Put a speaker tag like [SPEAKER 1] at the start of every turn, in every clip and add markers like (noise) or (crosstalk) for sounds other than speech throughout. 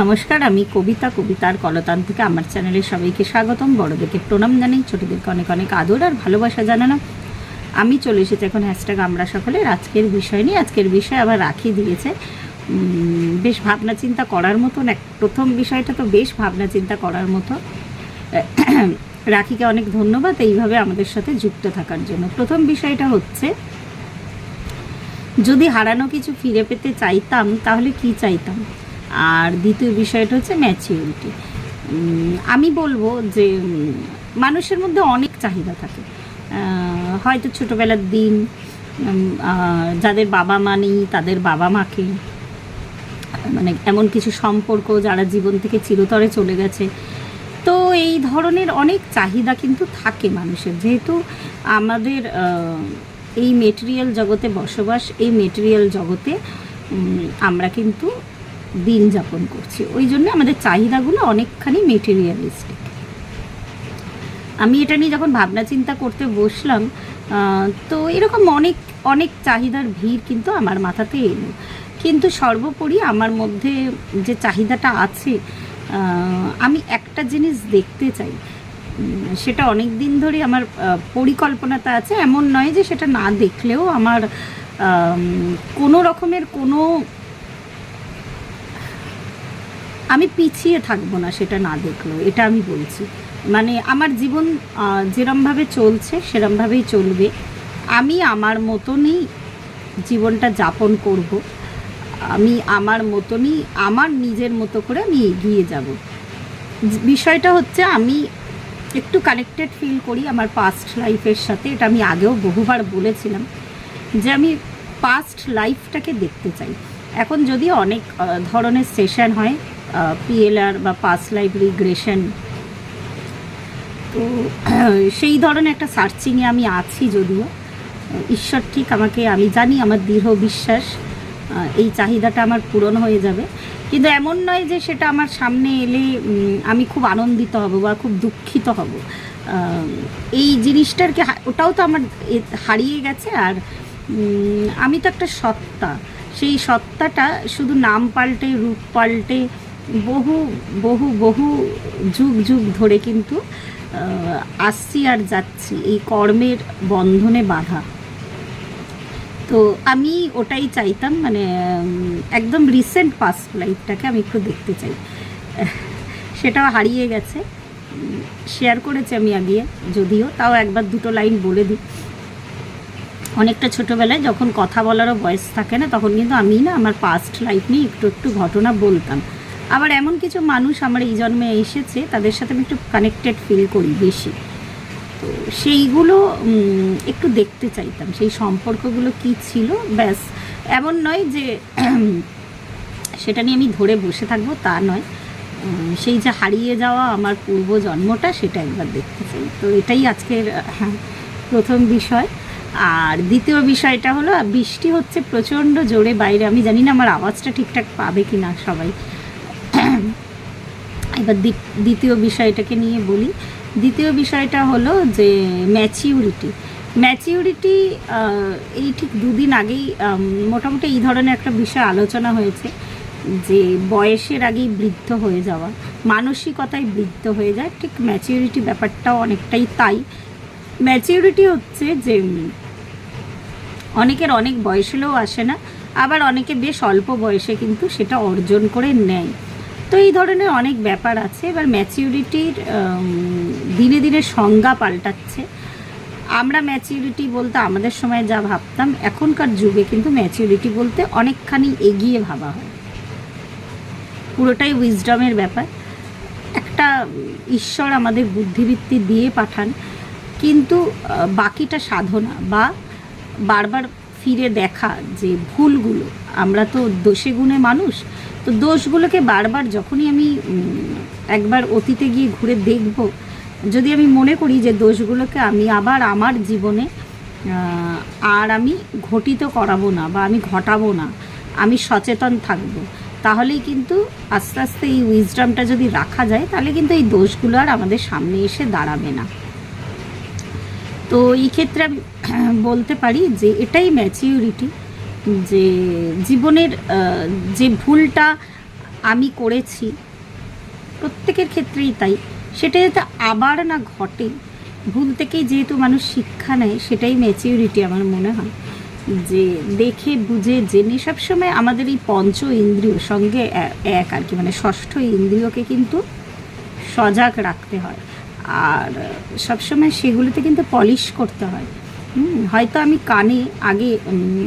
[SPEAKER 1] নমস্কার, আমি কবিতা, কবিতার কলতান থেকে আমার চ্যানেলে সবাইকে স্বাগতম। বড়দেরকে প্রণাম জানাই, ছোটদেরকে অনেক অনেক আদর আর ভালোবাসা জানানো আমি চলে এসেছি এখন হ্যাশট্যাগ আমরা সকলের আজকের বিষয় নিয়ে। আজকের বিষয় আবার রাখি দিয়েছে। বেশ ভাবনা চিন্তা করার মতন এক প্রথম বিষয়টা তো বেশ ভাবনা চিন্তা করার মতো। (coughs) রাখিকে অনেক ধন্যবাদ এইভাবে আমাদের সাথে যুক্ত থাকার জন্য। প্রথম বিষয়টা হচ্ছে, যদি হারানো কিছু ফিরে পেতে চাইতাম তাহলে কি চাইতাম? আর দ্বিতীয় বিষয়টা হচ্ছে ম্যাচিউরিটি আমি বলব যে মানুষের মধ্যে অনেক চাহিদা থাকে। হয়তো ছোটোবেলার দিন যাদের বাবা মা নেই, তাদের বাবা মাকে মানে এমন কিছু সম্পর্ক যারা জীবন থেকে চিরতরে চলে গেছে। তো এই ধরনের অনেক চাহিদা কিন্তু থাকে মানুষের। যেহেতু আমাদের এই মেটেরিয়াল জগতে বসবাস, এই মেটেরিয়াল জগতে আমরা কিন্তু দিন যাপন করছি। ওই জন্য আমাদের চাহিদাগুলো অনেকখানি মেটেরিয়ালিস্টিক আমি এটা নিয়ে যখন ভাবনা চিন্তা করতে বসলাম তো এরকম অনেক অনেক চাহিদার ভিড় কিন্তু আমার মাথাতে এলো। কিন্তু সর্বোপরি আমার মধ্যে যে চাহিদাটা আছে আমি একটা জিনিস দেখতে চাই। সেটা অনেক দিন ধরে আমার আহ, পরিকল্পনাতে আছে। এমন নয় যে সেটা না দেখলেও আমার কোনো রকমের কোনো আমি পিছিয়ে থাকব না সেটা না দেখলেও, এটা আমি বলছি। মানে আমার জীবন যেরমভাবে চলছে, সেরমভাবেই চলবে। আমি আমার মতনই জীবনটা যাপন করব। আমি আমার মতনই, আমার নিজের মতো করে আমি এগিয়ে যাব। বিষয়টা হচ্ছে আমি একটু কানেক্টেড ফিল করি আমার পাস্ট লাইফের সাথে, এটা আমি আগেও বহুবার বলেছিলাম, যে আমি পাস্ট লাইফটাকে দেখতে চাই। এখন যদি অনেক ধরনের সেশন হয় পিএলআর বা পাস লাইফ রিগ্রেশন তো, সেই ধরনের একটা সার্চিংয়ে আমি আছি যদিও। ঈশ্বর ঠিক আমাকে, আমি জানি আমার দৃঢ় বিশ্বাস এই চাহিদাটা আমার পূরণ হয়ে যাবে। কিন্তু এমন নয় যে সেটা আমার সামনে এলে আমি খুব আনন্দিত হব বা খুব দুঃখিত হব। এই জিনিসটারকে ওটাও তো আমার হারিয়ে গেছে আর আমি তো একটা সত্তা। সেই সত্তাটা শুধু নাম পাল্টে, রূপ পাল্টে বহু বহু বহু যুগ যুগ ধরে কিন্তু আসছি আর যাচ্ছি এই কর্মের বন্ধনে বাধা। তো আমি ওটাই চাইতাম মানে একদম রিসেন্ট পাস্ট লাইফটাকে আমি একটু দেখতে চাই। সেটাও হারিয়ে গেছে। শেয়ার করেছি আমি আগে যদিও, তাও একবার দুটো লাইন বলে দিই। অনেকটা ছোটোবেলায় যখন কথা বলারও বয়স থাকে না, তখন কিন্তু আমি না আমার পাস্ট লাইফ নিয়ে একটু একটু ঘটনা বলতাম। আবার এমন কিছু মানুষ আমার এই জন্মে এসেছে, তাদের সাথে আমি একটু কানেক্টেড ফিল করি বেশি। তো সেইগুলো একটু দেখতে চাইতাম, সেই সম্পর্কগুলো কি ছিল, ব্যাস। এমন নয় যে, (clears throat) সেটা নিয়ে আমি ধরে বসে থাকব, তা নয়। সেই যে হারিয়ে যাওয়া আমার পূর্ব জন্মটা, সেটা একবার দেখতে চাই। তো এটাই আজকের হ্যাঁ প্রথম বিষয়। আর দ্বিতীয় বিষয়টা হলো, বৃষ্টি হচ্ছে প্রচণ্ড জোরে বাইরে। আমি জানি না আমার আওয়াজটা ঠিকঠাক পাবে কি না সবাই। এবার দ্বি- দ্বিতীয় বিষয়টাকে নিয়ে বলি। দ্বিতীয় বিষয়টা হলো যে ম্যাচিউরিটি ম্যাচিউরিটি এই ঠিক দুদিন আগেই মোটামুটি এই ধরনের একটা বিষয় আলোচনা হয়েছে যে বয়সের আগেই বৃদ্ধ হয়ে যাওয়া, মানসিকতায় বৃদ্ধ হয়ে যায় ঠিক ম্যাচিউরিটি ব্যাপারটাও অনেকটাই তাই। ম্যাচিউরিটি হচ্ছে যে অনেকের অনেক বয়স হলেও আসে না, আবার অনেকে বেশ অল্প বয়সে কিন্তু সেটা অর্জন করে নেয়। তো এই ধরনের অনেক ব্যাপার আছে। এবার ম্যাচিউরিটির দিনে দিনে সংজ্ঞা পাল্টাচ্ছে। আমরা ম্যাচিউরিটি বলতে আমাদের সময় যা ভাবতাম, এখনকার যুগে কিন্তু ম্যাচিউরিটি বলতে অনেকখানি এগিয়ে ভাবা হয়। পুরোটাই উইজডমের ব্যাপার। একটা ঈশ্বর আমাদের বুদ্ধিবৃত্তি দিয়ে পাঠান, কিন্তু বাকিটা সাধনা বা বারবার ফিরে দেখা যে ভুলগুলো। আমরা তো দোষে গুণে মানুষ, তো দোষগুলোকে বারবার যখনই আমি একবার অতীতে গিয়ে ঘুরে দেখব, যদি আমি মনে করি যে দোষগুলোকে আমি আবার আমার জীবনে আর আমি ঘটিত করাবো না বা আমি ঘটাবো না, আমি সচেতন থাকব, তাহলেই কিন্তু আস্তে আস্তে এই উইজডমটা যদি রাখা যায়, তাহলে কিন্তু এই দোষগুলো আর আমাদের সামনে এসে দাঁড়াবে না। তো এই ক্ষেত্রে আমি (clears throat) বলতে পারি যে এটাই ম্যাচিউরিটি যে জীবনের যে ভুলটা আমি করেছি, প্রত্যেকের ক্ষেত্রেই তাই। সেটা যাতে আবার না ঘটে, ভুল থেকেই যেহেতু মানুষ শিক্ষা নেয়, সেটাই ম্যাচিউরিটি আমার মনে হয়। যে দেখে, বুঝে, জেনে সবসময় আমাদের এই পঞ্চ ইন্দ্রিয় সঙ্গে এক আর কি মানে ষষ্ঠ ইন্দ্রিয়কে কিন্তু সজাগ রাখতে হয়। আর সবসময় সেগুলোতে কিন্তু পলিশ করতে হয়। হয়তো আমি কানে আগে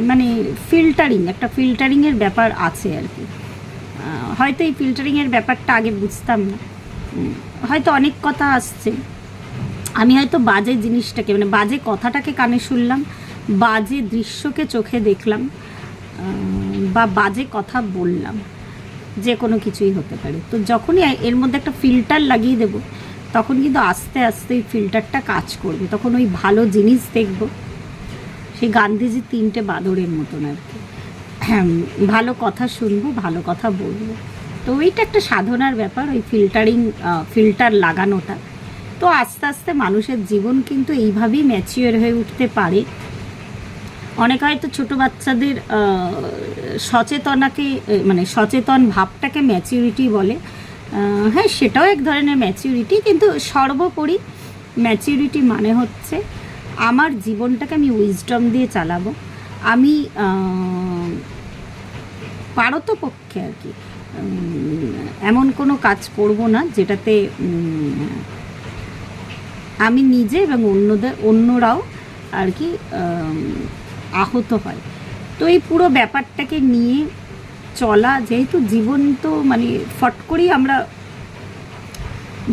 [SPEAKER 1] মানে ফিল্টারিং একটা ফিল্টারিংয়ের ব্যাপার আছে আর কি। হয়তো এই ফিল্টারিংয়ের ব্যাপারটা আগে বুঝতাম না। হয়তো অনেক কথা আসছে। আমি হয়তো বাজে জিনিসটাকে মানে বাজে কথাটাকে কানে শুনলাম, বাজে দৃশ্যকে চোখে দেখলাম বা বাজে কথা বললাম, যে কোনো কিছুই হতে পারে। তো যখনই এর মধ্যে একটা ফিল্টার লাগিয়ে দেবো তখন কিন্তু আস্তে আস্তে এই ফিল্টারটা কাজ করবে। তখন ওই ভালো জিনিস দেখব। সেই গান্ধীজির তিনটে বাদরের মতন আর কি। হ্যাঁ ভালো কথা শুনব, ভালো কথা বলব। তো ওইটা একটা সাধনার ব্যাপার, ওই ফিল্টারিং ফিল্টার লাগানোটা। তো আস্তে আস্তে মানুষের জীবন কিন্তু এইভাবেই ম্যাচিওর হয়ে উঠতে পারে। অনেক হয়তো ছোটো বাচ্চাদের সচেতনাকে মানে সচেতন ভাবটাকে ম্যাচিউরিটি বলে। হ্যাঁ সেটাও এক ধরনের ম্যাচিউরিটি কিন্তু সর্বোপরি ম্যাচিউরিটি মানে হচ্ছে আমার জীবনটাকে আমি উইজডম দিয়ে চালাবো। আমি পারতপক্ষে আর কি এমন কোনো কাজ করব না যেটাতে আমি নিজে এবং অন্যদের অন্যরাও আর কি আহত হয়। তো এই পুরো ব্যাপারটাকে নিয়ে চলা, যেহেতু জীবন তো মানে ফট করেই আমরা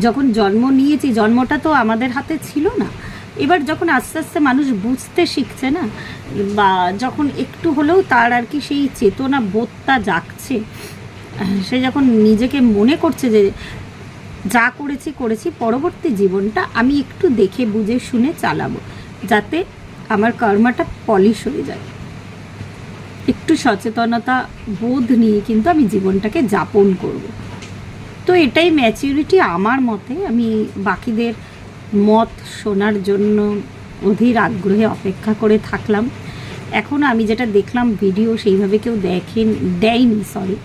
[SPEAKER 1] যখন জন্ম নিয়েছি, জন্মটা তো আমাদের হাতে ছিল না। এবার যখন আস্তে আস্তে মানুষ বুঝতে শিখছে না, বা যখন একটু হলেও তার আর কি সেই চেতনা বোধটা জাগছে, সে যখন নিজেকে মনে করছে যে যা করেছি করেছি, পরবর্তী জীবনটা আমি একটু দেখে বুঝে শুনে চালাবো, যাতে আমার কর্মাটা পলিশ হয়ে যায়। একটু সচেতনতা বোধ নিয়ে কিন্তু আমি জীবনটাকে যাপন করব। তো এটাই ম্যাচিউরিটি আমার মতে। আমি বাকিদের মত শোনার জন্য অধীর আগ্রহে অপেক্ষা করে থাকলাম। এখন আমি যেটা দেখলাম ভিডিও সেইভাবে কেউ দেখেন দেয়নি সরি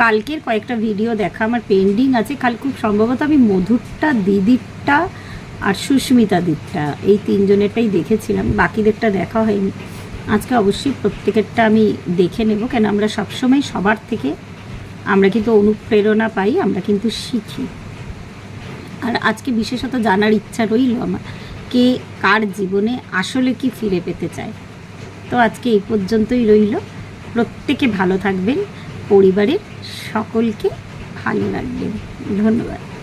[SPEAKER 1] কালকের কয়েকটা ভিডিও দেখা আমার পেন্ডিং আছে। কাল খুব সম্ভবত আমি মধুরটা, দিদিরটা আর সুস্মিতা দিকটা এই তিনজনেরটাই দেখেছিলাম। বাকিদেরটা দেখা হয়নি। আজকে অবশ্যই প্রত্যেকেরটা আমি দেখে নেব, কেন আমরা সবসময় সবার থেকে আমরা কিন্তু অনুপ্রেরণা পাই, আমরা কিন্তু শিখি। আর আজকে বিশেষত জানার ইচ্ছা রইল আমার, কে কার জীবনে আসলে কি ফিরে পেতে চায়। তো আজকে এই পর্যন্তই রইল। প্রত্যেকে ভালো থাকবেন, পরিবারের সকলকে ভালো রাখবেন। ধন্যবাদ।